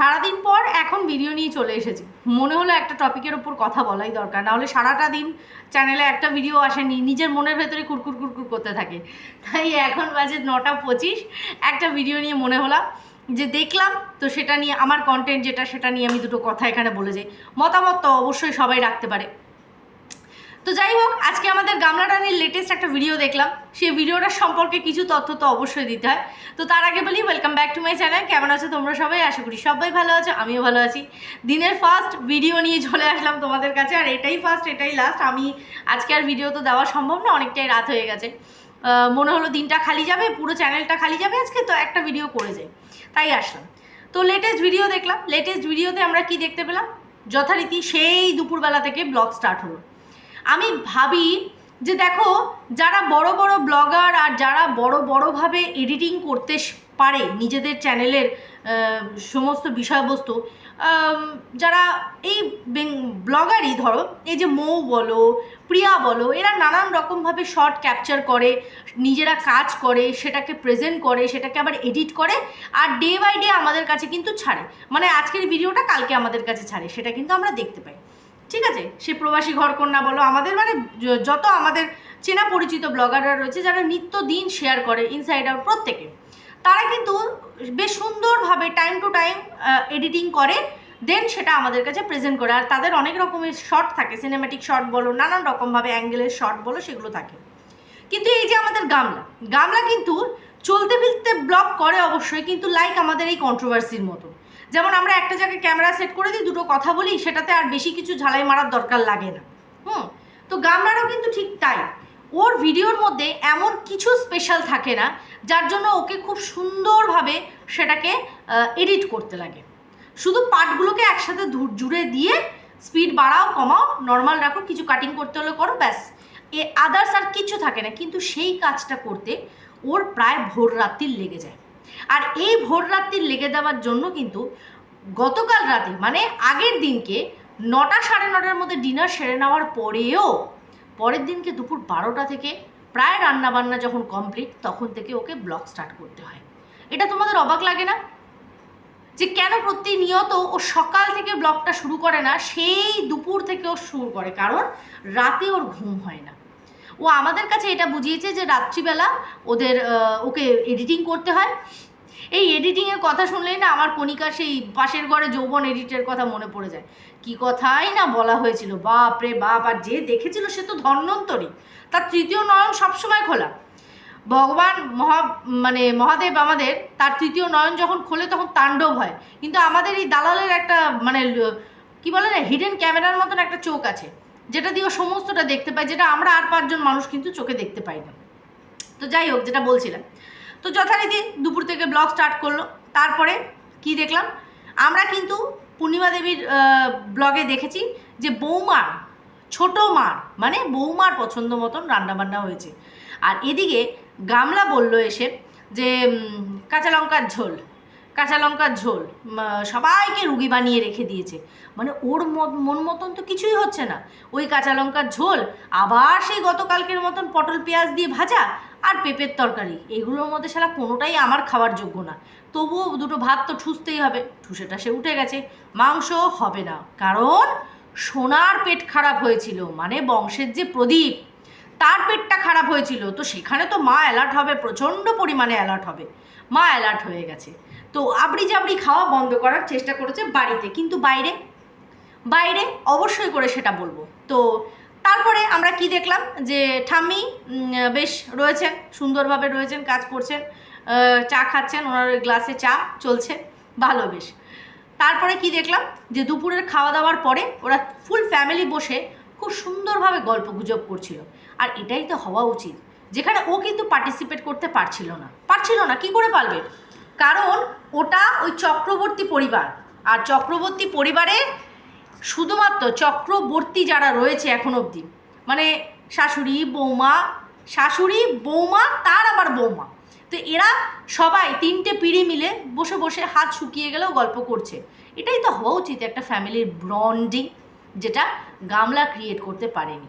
সারাদিন পর এখন ভিডিও নিয়ে চলে এসেছি। মনে হলো একটা টপিকের ওপর কথা বলাই দরকার, না হলে সারাটা দিন চ্যানেলে একটা ভিডিও আসেনি, নিজের মনের ভেতরে কুরকুর কুরকুর করতে থাকে। তাই এখন বাজে নটা পঁচিশ, একটা ভিডিও নিয়ে মনে হলাম যে দেখলাম, তো সেটা নিয়ে, আমার কন্টেন্ট যেটা, সেটা নিয়ে আমি দুটো কথা এখানে বলে যাই। মতামত তো অবশ্যই সবাই রাখতে পারে। তো যাই হোক, আজকে আমাদের গামলা রানির লেটেস্ট একটা ভিডিও দেখলাম। সেই ভিডিওটার সম্পর্কে কিছু তথ্য তো অবশ্যই দিতে হয়। তো তার আগে বলি welcome back to my channel কেমন আছো তোমরা সবাই? আশা করি সবাই ভালো আছো, আমিও ভালো আছি। দিনের ফার্স্ট ভিডিও নিয়ে চলে আসলাম তোমাদের কাছে, আর এটাই ফার্স্ট এটাই লাস্ট আমি আজকে আর ভিডিও তো দেওয়া সম্ভব না, অনেকটাই রাত হয়ে গেছে। মনে হলো দিনটা খালি যাবে, পুরো চ্যানেলটা খালি যাবে আজকে, তো একটা ভিডিও করে যাই। তাই আসলাম। তো লেটেস্ট ভিডিও দেখলাম। লেটেস্ট ভিডিওতে আমরা কি দেখতে পেলাম? যথারীতি সেই দুপুরবেলা থেকে ব্লগ স্টার্ট হলো। আমি ভাবি যে দেখো, যারা বড় বড় ব্লগার আর যারা বড় বড়ভাবে এডিটিং করতে পারে নিজেদের চ্যানেলের সমস্ত বিষয়বস্তু যারা এই ব্লগারই ধরো, এই যে মৌ বলো, প্রিয়া বলো, এরা নানান রকমভাবে শর্ট ক্যাপচার করে, নিজেরা কাজ করে, সেটাকে প্রেজেন্ট করে, সেটাকে আবার এডিট করে আর ডে বাই ডে আমাদের কাছে কিন্তু ছাড়ে। মানে আজকের ভিডিওটা কালকে আমাদের কাছে ছাড়ে, সেটা কিন্তু আমরা দেখতে পাই। ঠিক আছে? সে প্রবাসী ঘরকন্যা বলো, আমাদের মানে যত আমাদের চেনা পরিচিত ব্লগাররা রয়েছে, যারা নিত্য দিন শেয়ার করে ইনসাইড আউট প্রত্যেকে, তারা কিন্তু বেশ সুন্দরভাবে টাইম টু টাইম এডিটিং করে দেন সেটা আমাদের কাছে প্রেজেন্ট করে। আর তাদের অনেক রকমের শর্ট থাকে সিনেম্যাটিক শর্ট বলো, নানান রকমভাবে অ্যাঙ্গেলের শর্ট বলো, সেগুলো থাকে। কিন্তু এই যে আমাদের গামলা গামলা কিন্তু চলতে ফিরতে ব্লগ করে অবশ্যই, কিন্তু লাইক আমাদের এই কন্ট্রোভার্সির মতো। যেমন আমরা একটা জায়গায় ক্যামেরা সেট করে দিই, দুটো কথা বলি, সেটাতে আর বেশি কিছু ঝালাই মারার দরকার লাগে না। হুম? তো গামলারও কিন্তু ঠিক তাই। ওর ভিডিওর মধ্যে এমন কিছু স্পেশাল থাকে না, যার জন্য ওকে খুব সুন্দরভাবে সেটাকে এডিট করতে লাগে। শুধু পার্টগুলোকে একসাথে জুড়ে দিয়ে স্পিড বাড়াও, কমাও নর্মাল রাখো, কিছু কাটিং করতে হলে করো, ব্যাস। এ আদার্স আর কিছু থাকে না, কিন্তু সেই কাজটা করতে ওর প্রায় ভোর রাত্রির লেগে যায়। আর এই ভোর রাত্রির লেগে দেওয়ার জন্য কিন্তু গতকাল রাতে মানে আগের দিনকে নটা সাড়ে নটার মধ্যে ডিনার সেরে নেওয়ার পরেও, পরের দিনকে দুপুর বারোটা থেকে প্রায় রান্নাবান্না যখন কমপ্লিট, তখন থেকে ওকে ব্লগ স্টার্ট করতে হয়। এটা তোমাদের অবাক লাগে না? যে কেন প্রতিনিয়ত ও সকাল থেকে ব্লগটা শুরু করে না, সেই দুপুর থেকে ও শুরু করে, কারণ রাতে ওর ঘুম হয় না। ও আমাদের কাছে এটা বুঝিয়েছে যে রাত্রিবেলা ওদের ওকে এডিটিং করতে হয়। এই এডিটিংয়ের কথা শুনলেই না আমার কণিকা সেই পাশের ঘরে যৌবন এডিটের কথা মনে পড়ে যায়। কি কথাই না বলা হয়েছিল, বাপ রে বাপ, আর যে দেখেছিল সে তো ধন্যন্তরী তার তৃতীয় নয়ন সবসময় খোলা। ভগবান মহা মানে মহাদেব আমাদের, তার তৃতীয় নয়ন যখন খোলে তখন তাণ্ডব হয়। কিন্তু আমাদের এই দালালের একটা মানে কি বলে না হিডেন ক্যামেরার মতন একটা চোখ আছে। যেটা দিয়ে সমস্তটা দেখতে পাই, যেটা আমরা আর পাঁচজন মানুষ কিন্তু চোখে দেখতে পাই না। তো যাই হোক, যেটা বলছিলাম। তো যথারীতি দুপুর থেকে ব্লগ স্টার্ট করল। তারপরে কি দেখলাম? আমরা কিন্তু পূর্ণিমা দেবীর ব্লগে দেখেছি যে বৌমার, ছোট মার মানে বৌমার পছন্দ মতন রান্নাবান্না হয়েছে। আর এদিকে গামলা বলল এসে যে কাঁচা লঙ্কার ঝোল। কাঁচা লঙ্কার ঝোল সবাইকে রুগী বানিয়ে রেখে দিয়েছে। মানে ওর মন মতন তো কিছুই হচ্ছে না। ওই কাঁচা লঙ্কার ঝোল, আবার সেই গতকালকের মতন পটল পেঁয়াজ দিয়ে ভাজা আর পেঁপের তরকারি। এগুলোর মধ্যে সারা কোনোটাই আমার খাওয়ার যোগ্য না। তবুও দুটো ভাত তো ঠুসতেই হবে। ঠুসেটা সে উঠে গেছে। মাংস হবে না। কারণ সোনার পেট খারাপ হয়েছিল মানে বংশের যে প্রদীপ, তার পেটটা খারাপ হয়েছিল। তো সেখানে তো মা অ্যালার্ট হবে, প্রচণ্ড পরিমাণে অ্যালার্ট হবে। মা অ্যালার্ট হয়ে গেছে। তো আবড়ি জাবড়ি খাওয়া বন্ধ করার চেষ্টা করেছে বাড়িতে। কিন্তু বাইরে বাইরে অবশ্যই করে সেটা বলব। তো তারপরে আমরা কি দেখলাম যে ঠাম্মি বেশ রয়েছেন, সুন্দরভাবে রয়েছেন, কাজ করছেন চা খাচ্ছেন, ওনার গ্লাসে চা চলছে, ভালো বেশ। তারপরে কি দেখলাম যে দুপুরের খাওয়া দাওয়ার পরে ওরা ফুল ফ্যামিলি বসে খুব সুন্দরভাবে গল্প গুজব করছিল। আর এটাই তো হওয়া উচিত। যেখানে ও কিন্তু পার্টিসিপেট করতে পারছিল না। পারছিল না, কি করে পারবে? কারণ ওটা ওই চক্রবর্তী পরিবার। আর চক্রবর্তী পরিবারে শুধুমাত্র চক্রবর্তী যারা রয়েছে এখন অবধি মানে শাশুড়ি, বৌমা শাশুড়ি, বৌমা, তার আবার বৌমা। তো এরা সবাই তিনটে পিড়ি মিলে বসে বসে হাত শুকিয়ে গেলেও গল্প করছে। এটাই তো হওয়া উচিত একটা ফ্যামিলির ব্রন্ডিং যেটা গামলা ক্রিয়েট করতে পারেনি।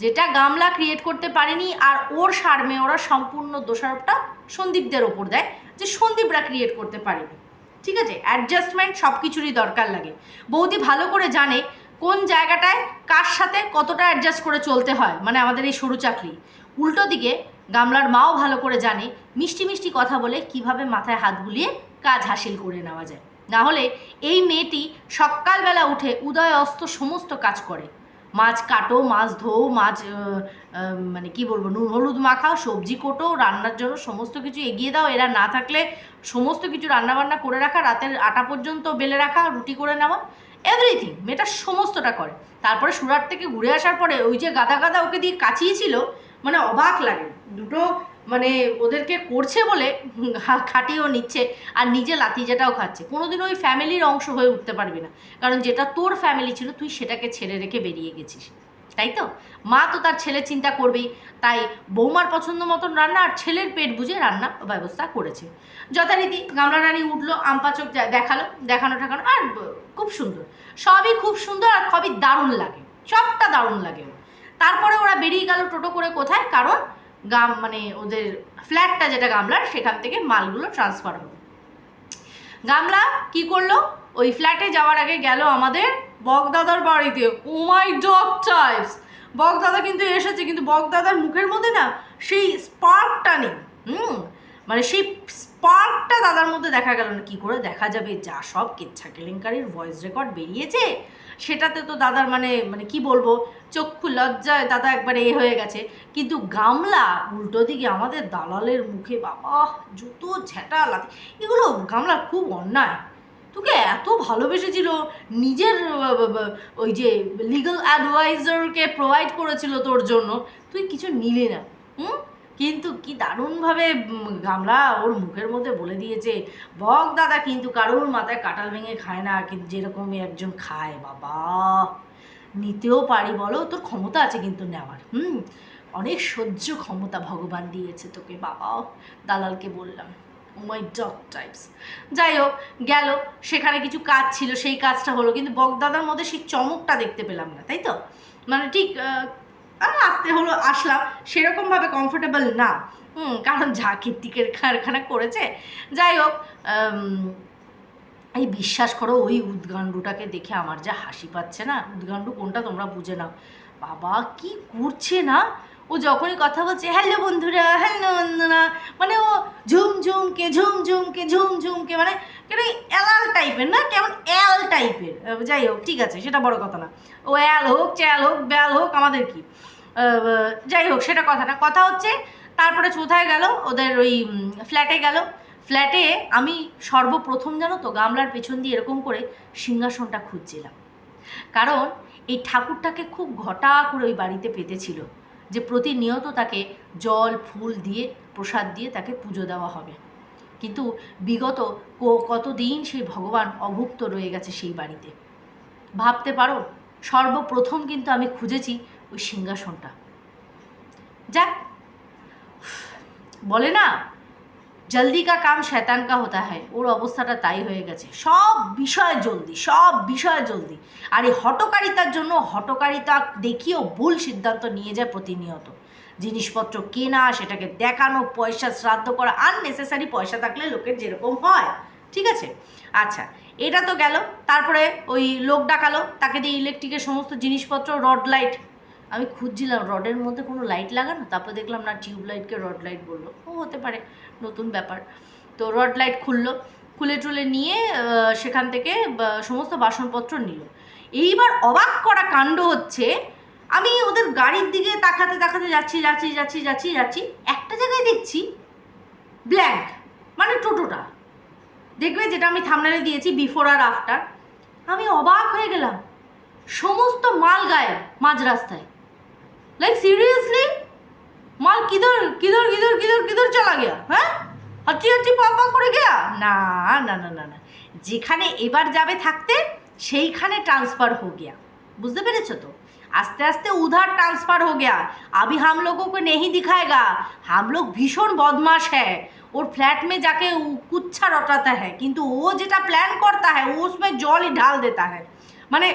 যেটা গামলা ক্রিয়েট করতে পারেনি আর ওর সার্মে ওরা সম্পূর্ণ দোষারোপটা সন্দীপদের ওপর দেয়। যে সন্দীপরা ক্রিয়েট করতে পারেনি ঠিক আছে? অ্যাডজাস্টমেন্ট সব কিছুরই দরকার লাগে। বৌদি ভালো করে জানে কোন জায়গাটায় কার সাথে কতটা অ্যাডজাস্ট করে চলতে হয় মানে আমাদের এই সরু চাকরি। উল্টো দিকে গামলার মাও ভালো করে জানে মিষ্টি মিষ্টি কথা বলে কীভাবে মাথায় হাত বুলিয়ে কাজ হাসিল করে নেওয়া যায়। না হলে এই মেয়েটি সকালবেলা উঠে উদয় অস্ত সমস্ত কাজ করে। মাছ কাটো, মাছ ধোও, মাছ মানে কি বলব, নুন, হলুদ মাখাও, সবজি কোটো, রান্নার জন্য সমস্ত কিছু এগিয়ে দাও। এরা না থাকলে সমস্ত কিছু রান্নাবান্না করে রাখা, রাতের আটা পর্যন্ত বেলে রাখা, রুটি করে নেওয়া এভরিথিং মেয়েটা সমস্তটা করে। তারপরে সুরাট থেকে ঘুরে আসার পরে ওই যে গাদা গাদা ওকে দিয়ে কাছিয়েছিল মানে অবাক লাগে। দুটো মানে ওদেরকে করছে বলে খাটিয়েও নিচ্ছে আর নিজে লাতিজাটাও খাচ্ছে। কোনোদিন ওই ফ্যামিলির অংশ হয়ে উঠতে পারবি না। কারণ যেটা তোর ফ্যামিলি ছিল, তুই সেটাকে ছেড়ে রেখে বেরিয়ে গেছিস। তাই তো? মা তো তার ছেলে চিন্তা করবেই। তাই বৌমার পছন্দ মতন রান্না আর ছেলের পেট বুঝে রান্না ব্যবস্থা করেছে। যথারীতি গামলা রানী উঠল আমপাচক দেখাল, দেখানো ঠেকানো আর খুব সুন্দর। সবই খুব সুন্দর আর সবই দারুণ লাগে। সবটা দারুণ লাগে। তারপরে ওরা বেরিয়ে গেল টোটো করে কোথায়? কারণ গাম মানে ওদের ফ্ল্যাটটা যেটা গামলার, সেখান থেকে মালগুলো ট্রান্সফার হলো। গামলা কি করল? ওই ফ্ল্যাটে যাওয়ার আগে গেল আমাদের বকদাদার বাড়িতে। ও মাই ডগ টাইপস বকদাদা কিন্তু এসেছে, কিন্তু বকদাদার মুখের মধ্যে না সেই স্পার্কটা নেই। হুম? মানে সেই স্পার্কটা দাদার মধ্যে দেখা গেল না, কি করে দেখা যাবে? যা সব কেচ্ছা কেলেঙ্কারির ভয়েস রেকর্ড বেরিয়েছে। সেটাতে তো দাদার মানে মানে কি বলব, চক্ষু লজ্জায় দাদা একবারে এ হয়ে গেছে। কিন্তু গামলা, উল্টো দিকে আমাদের দালালের মুখে, বাবা জুতো ঝেঁটা লাথি। এগুলো গামলা খুব অন্যায়। তোকে এত ভালোবেসেছিল, নিজের ওই যে লিগাল অ্যাডভাইজারকে প্রোভাইড করেছিল তোর জন্য। তুই কিছু নিলি না, হুম? কিন্তু কি দারুণভাবে গামলা ওর মুখের মধ্যে বলে দিয়েছে, বক দাদা, কিন্তু কারোর মাথায় কাটাল ভেঙে খায় না, কিন্তু যেরকম একজন খায়, বাবা। নিতেও পারি বলো, তোর ক্ষমতা আছে কিন্তু নেওয়ার, হুম? অনেক সহ্য ক্ষমতা ভগবান দিয়েছে তোকে, বাবা, দালালকে বললাম। মাই ডগ টাইপস যাই হোক, গেল, সেখানে কিছু কাজ ছিল, সেই কাজটা হলো, কিন্তু বকদাদার মধ্যে সেই চমকটা দেখতে পেলাম না, তাই তো? মানে ঠিক আসতে হলো, আসলাম। সেরকমভাবে কমফোর্টেবল না। হুম, কারণ যা কীর্তিকের কারখানা করেছে। যাই হোক এই বিশ্বাস করো, ওই উদ্গান্ডুটাকে দেখে আমার যা হাসি পাচ্ছে না। উদ্গান্ডু কোনটা তোমরা বুঝে নাও। বাবা, কি করছে না? ও যখনই কথা বলছে হ্যালো বন্ধুরা হ্যালো বন্ধুরা মানে ও ঝুম ঝুমকে ঝুম ঝুমকে ঝুম ঝুমকে মানে কেন এলাল টাইপের না, কেমন অ্যাল টাইপের। যাই হোক, ঠিক আছে, সেটা বড় কথা না। ও অ্যাল হোক, চ্যাল হোক, ব্যাল হোক, আমাদের কি? যাই হোক, সেটা কথা না। কথা হচ্ছে, তারপরে কোথায় গেল, ওদের ওই ফ্ল্যাটে গেল। ফ্ল্যাটে আমি সর্বপ্রথম জানো তো, গামলার পেছন দিয়ে এরকম করে সিংহাসনটা খুঁজছিলাম। কারণ এই ঠাকুরটাকে খুব ঘটা করে ওই বাড়িতে পেতেছিল যে প্রতিনিয়ত তাকে জল, ফুল দিয়ে, প্রসাদ দিয়ে তাকে পুজো দেওয়া হবে। কিন্তু বিগত কতদিন সেই ভগবান অভুক্ত রয়ে গেছে সেই বাড়িতে? ভাবতে পারো, সর্বপ্রথম কিন্তু আমি খুঁজেছি ওই সিংহাসনটা। যাক, বলে না জলদি কা কাম শয়তান কা হতা হয় ওর অবস্থাটা তাই হয়ে গেছে। সব বিষয় জলদি, সব বিষয় জলদি। আর এই হটকারিতার জন্য হটকারিতা দেখিয়েও ভুল সিদ্ধান্ত নিয়ে যায় প্রতিনিয়ত। জিনিসপত্র কেনা, সেটাকে দেখানো, পয়সা শ্রাদ্ধ করা আননেসেসারি পয়সা থাকলে লোকের যেরকম হয়। ঠিক আছে? আচ্ছা এটা তো গেল। তারপরে ওই লোক ডাকালো, তাকে দিয়ে ইলেকট্রিকের সমস্ত জিনিসপত্র রড লাইট আমি খুঁজছিলাম, রডের মধ্যে কোনো লাইট লাগানো, তারপর দেখলাম না টিউব লাইটকে রড লাইট বলল। ও হতে পারে, নতুন ব্যাপার। তো রড লাইট খুললো, খুলে টুলে নিয়ে সেখান থেকে সমস্ত বাসনপত্র নিল। এইবার অবাক করা কাণ্ড হচ্ছে, আমি ওদের গাড়ির দিকে তাকাতে তাকাতে যাচ্ছি যাচ্ছি যাচ্ছি যাচ্ছি যাচ্ছি, একটা জায়গায় দেখছি ব্ল্যাঙ্ক মানে টোটোটা। দেখবে যেটা আমি থামনালে দিয়েছি বিফোর আর আফটার আমি অবাক হয়ে গেলাম, সমস্ত মাল গায়েব মাঝ রাস্তায়। লাইক সিরিয়াসলি মাল কিধর কিধর কিধর কিধর কিধর চলা গিয়া? হ্যাঁ? হাঁচি হাঁচি, পা পা করে গিয়া? না না না না না। যেখানে এবার যাবে থাকতে, সেইখানে ট্রান্সফার হো গিয়া। বুঝতে পেরেছ তো? আস্তে আস্তে উধার ট্রান্সফার হো গিয়া। আমি হাম লোককে নেহি দিখায়গা। হাম লোক ভীষণ বদমাশ হ্যাঁ ওর ফ্ল্যাট মে যাকে কুচ্ছা রটাতা হ্যাঁ কিন্তু ও যেটা প্ল্যান করতা হ্যাঁ ওসমে জল ঢাল দেতা হ্যাঁ মানে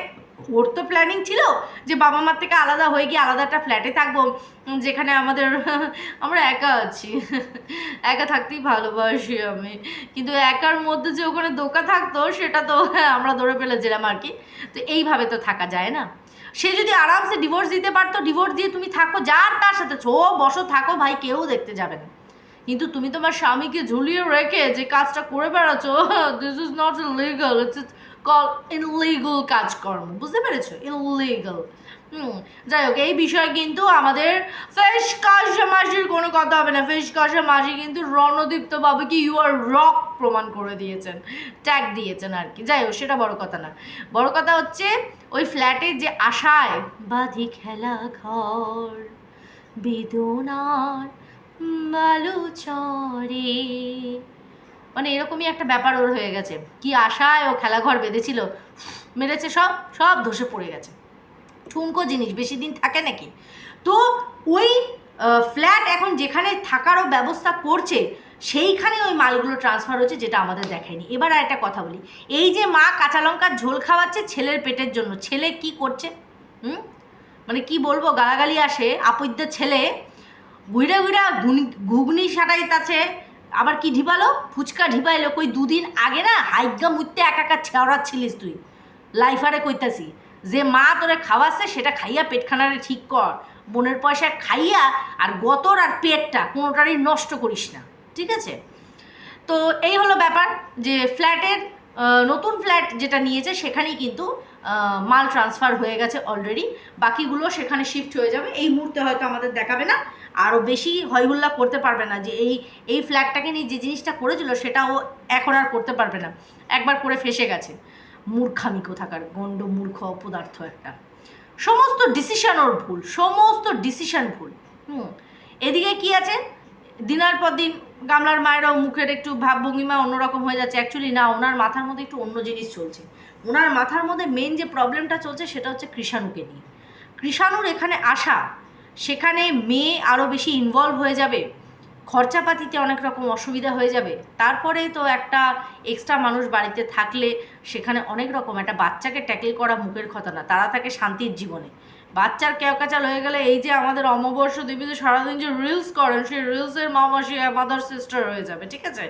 ওর তো প্ল্যানিং ছিল যে বাবা মার থেকে আলাদা হয়ে গিয়ে আলাদা একটা ফ্ল্যাটে থাকব। যেখানে আমাদের আমরা একা আছি। একা থাকতেই ভালোবাসি আমি। কিন্তু একার মধ্যে যে ওখানে দোকা থাকতো, সেটা তো আমরা ধরে ফেলেছিলাম আর কি। তো এইভাবে তো থাকা যায় না। সে যদি আরামসে ডিভোর্স দিতে পারতো ডিভোর্স দিয়ে তুমি থাকো যার তার সাথে। ছো, বসো, থাকো, ভাই, কেউ দেখতে যাবে না। কিন্তু তুমি তোমার স্বামীকে ঝুলিয়ে রেখে যে কাজটা করে বেড়াচ্ছ this is not legal it's call illegal কাজকর্ম, বুঝতে পেরেছ? ইনলিগাল হুম, যাই হোক, এই বিষয়ে কিন্তু আমাদের ফেস কাশা মাসির কোনো কথা হবে না। ফেস কাশা মাসি কিন্তু রণদীপ্ত বাবুকে ইউ আর রক প্রমাণ করে দিয়েছেন ট্যাগ দিয়েছেন আর কি। যাই হোক, সেটা বড় কথা না। বড় কথা হচ্ছে, ওই ফ্ল্যাটে যে আশায়, বাঁধি খেলা ঘর, বেদনার বালু চরে মানে এরকমই একটা ব্যাপার ওর হয়ে গেছে। কি আশায় ও খেলাঘর বেঁধেছিল, মেরেছে সব সব ধসে পড়ে গেছে। ঠুনকো জিনিস, বেশি দিন থাকে নাকি? তো ওই ফ্ল্যাট এখন যেখানে থাকারও ব্যবস্থা করছে, সেইখানে ওই মালগুলো ট্রান্সফার হচ্ছে যেটা আমাদের দেখায়নি। এবার আর একটা কথা বলি, এই যে মা কাঁচা লঙ্কার ঝোল খাওয়াচ্ছে ছেলের পেটের জন্য, ছেলে কি করছে? হুম? মানে কি বলব, গালাগালি আসে আপদ্যের ছেলে গুইরা ঘুনি- ঘুগনি সাটাইতাছে আবার কি ঢিপালো? ফুচকা ঢিপাইলো। কই দুদিন আগে না হাইগা মুইতে একা ছেওড়াচ্ছিলিস তুই। লাইফারে কইতাছি, যে মা তোরে খাওয়াচ্ছে সেটা খাইয়া পেটখানারে ঠিক কর। বোনের পয়সা খাইয়া আর গতর আর পেটটা কোনোটারই নষ্ট করিস না। ঠিক আছে? তো এই হলো ব্যাপার যে ফ্ল্যাটের নতুন ফ্ল্যাট যেটা নিয়েছে সেখানেই কিন্তু মাল ট্রান্সফার হয়ে গেছে অলরেডি। বাকিগুলো সেখানে শিফট হয়ে যাবে। এই মুহূর্তে হয়তো আমাদের দেখাবে না। আরও বেশি হইহুল্লা করতে পারবে না যে এই এই ফ্ল্যাটটাকে নিয়ে যে জিনিসটা করেছিল সেটাও এখন আর করতে পারবে না। একবার করে ফেসে গেছে। মূর্খামি কোথাকার, গণ্ড মূর্খ অপদার্থ একটা। সমস্ত ডিসিশান ওর ভুল, সমস্ত ডিসিশান ভুল। হুম, এদিকে কি আছে? দিনার পর দিন গামলার মায়েরাও মুখের একটু ভাবভঙ্গিমা অন্যরকম হয়ে যাচ্ছে। অ্যাকচুয়ালি না, ওনার মাথার মধ্যে একটু অন্য জিনিস চলছে। ওনার মাথার মধ্যে মেন যে প্রবলেমটা চলছে সেটা হচ্ছে কৃষাণুকে নিয়ে। কৃষাণুর এখানে আসা সেখানে মেয়ে আরও বেশি ইনভলভ হয়ে যাবে, খরচাপাতিতে অনেক রকম অসুবিধা হয়ে যাবে। তারপরে তো একটা এক্সট্রা মানুষ বাড়িতে থাকলে সেখানে অনেক রকম একটা বাচ্চাকে ট্যাকেল করা মুখের কথা না, তারা থাকে শান্তির জীবনে। বাচ্চার কেওকাচাল হয়ে গেলে এই যে আমাদের অমাবস্য দেবীতে সারাদিন যে রিলস করেন, সেই রিলসের মামাসি মাদার সিস্টার হয়ে যাবে, ঠিক আছে?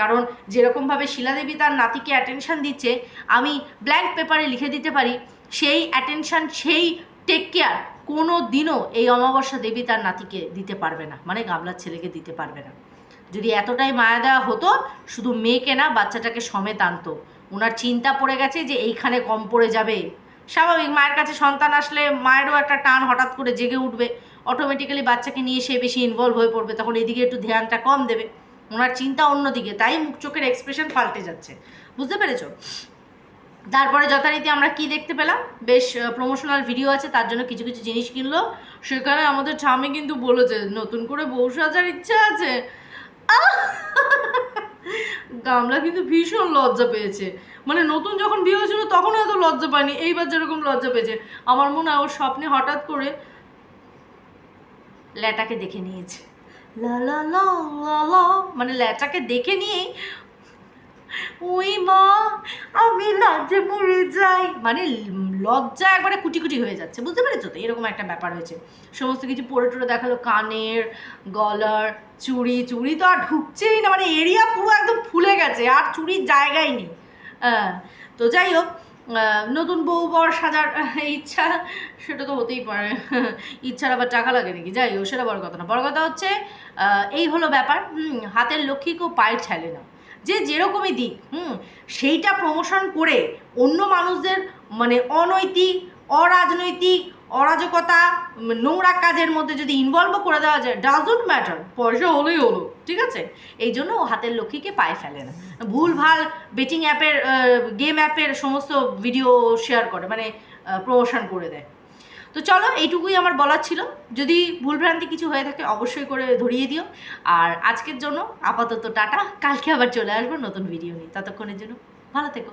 কারণ যেরকমভাবে শিলাদেবী তার নাতিকে অ্যাটেনশন দিচ্ছে, আমি ব্ল্যাঙ্ক পেপারে লিখে দিতে পারি, সেই অ্যাটেনশান সেই টেক কেয়ার কোনো দিনও এই অমাবস্যা দেবী তার নাতিকে দিতে পারবে না মানে গামলার ছেলেকে দিতে পারবে না। যদি এতটাই মায়া দেওয়া হতো, শুধু মেয়েকে না, বাচ্চাটাকে সমেত আনতো। ওনার চিন্তা পড়ে গেছে যে এইখানে কম পড়ে যাবে। স্বাভাবিক, মায়ের কাছে সন্তান আসলে মায়েরও একটা টান হঠাৎ করে জেগে উঠবে। অটোমেটিক্যালি বাচ্চাকে নিয়ে সে বেশি ইনভলভ হয়ে পড়বে, তখন এদিকে একটু ধ্যানটা কম দেবে। ওনার চিন্তা অন্যদিকে, তাই মুখ চোখের এক্সপ্রেশন পাল্টে যাচ্ছে। বুঝতে পেরেছ? তারপরে যথারীতি আমরা কি দেখতে পেলাম? বেশ প্রমোশনাল ভিডিও আছে, তার জন্য কিছু কিছু জিনিস কিনলো। সেখানে আমাদের স্বামী কিন্তু বলেছে নতুন করে বউ সাজার ইচ্ছা আছে! গামলা কিন্তু ভীষণ লজ্জা পেয়েছে। মানে নতুন যখন বিয়ে হয়েছিল তখন এত লজ্জা পায়নি। এইবার যেরকম লজ্জা পেয়েছে। আমার মনে হয় ওর স্বপ্নে হঠাৎ করে ল্যাটাকে দেখে নিয়েছে। লা। মানে ল্যাটাকে দেখে নিয়েই ওই মা, আমি লজ্জে মরে যাই। মানে লজ্জা একবারে কুটি কুটি হয়ে যাচ্ছে, বুঝতে পেরেছ তো? এরকম একটা ব্যাপার হয়েছে। সমস্ত কিছু পরে টরে দেখাল, কানের, গলার, চুড়ি চুড়ি তো আর ঢুকছেই না মানে এরিয়া পুরো একদম ফুলে গেছে, আর চুড়ির জায়গাই নেই। তো যাই হোক নতুন বউ বর সাজার ইচ্ছা, সেটা তো হতেই পারে। ইচ্ছার আবার টাকা লাগে নাকি? যাই হোক, সেটা বড় কথা না। বড় কথা হচ্ছে এই হলো ব্যাপার। হাতের লক্ষ্মীকেও পায়ে ঠেলে না। যে যেরকমই দিক, হুম, সেইটা প্রমোশন করে অন্য মানুষদের মানে অনৈতিক, অরাজনৈতিক, অরাজকতা, নোংরা কাজের মধ্যে যদি ইনভলভ করে দেওয়া যায় ডাজন্ট ম্যাটার পয়সা হলেই হলো, ঠিক আছে? এই জন্য ও হাতের লক্ষ্মীকে পায়ে ফেলে না। ভুল, ভালো বেটিং অ্যাপের গেম অ্যাপের সমস্ত ভিডিও শেয়ার করে মানে প্রমোশন করে দেয়। তো চলো, এইটুকুই আমার বলার ছিল। যদি ভুলভ্রান্তি কিছু হয়ে থাকে, অবশ্যই করে ধরিয়ে দিও। আর আজকের জন্য আপাতত টাটা। কালকে আবার চলে আসব নতুন ভিডিও নিয়ে। ততক্ষণের জন্য ভালো থেকো।